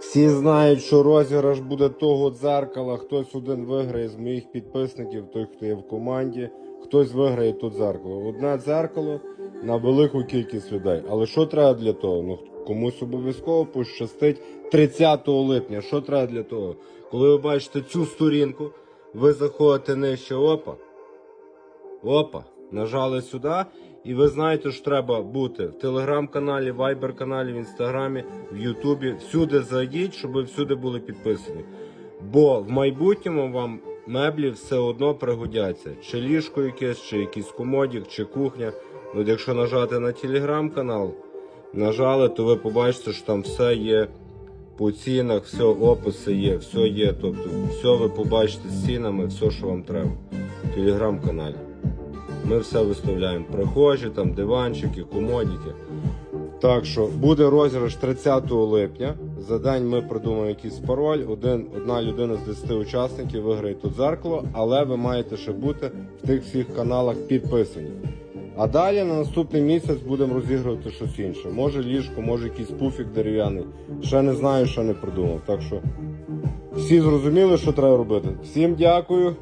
Всі знають, що розіграш буде того дзеркала. Хтось один виграє з моїх підписників, той, хто є в команді, хтось виграє то дзеркало. Одне дзеркало на велику кількість людей. Але що треба для того? Ну комусь обов'язково пощастить 30 липня. Що треба для того? Коли ви бачите цю сторінку, ви заходите нижче опа. Опа, нажали сюди, і ви знаєте, що треба бути в телеграм-каналі, вайбер-каналі, в інстаграмі, в Ютубі. Всюди зайдіть, щоб ви всюди були підписані. Бо в майбутньому вам меблі все одно пригодяться. Чи ліжко якесь, чи якийсь комодік, чи кухня. От якщо нажати на телеграм-канал, нажали, то ви побачите, що там все є по цінах, все описи є, все є. Тобто, все ви побачите з цінами, все, що вам треба. В телеграм-каналі. Ми все виставляємо. Прихожі, там диванчики, комодики. Так що буде розіграш 30 липня. За день ми придумаємо якийсь пароль. Один, одна людина з 10 учасників виграє тут зеркало, але ви маєте ще бути в тих всіх каналах підписані. А далі на наступний місяць будемо розігрувати щось інше. Може ліжко, може якийсь пуфік дерев'яний. Ще не знаю, ще не придумав. Так що всі зрозуміли, що треба робити. Всім дякую.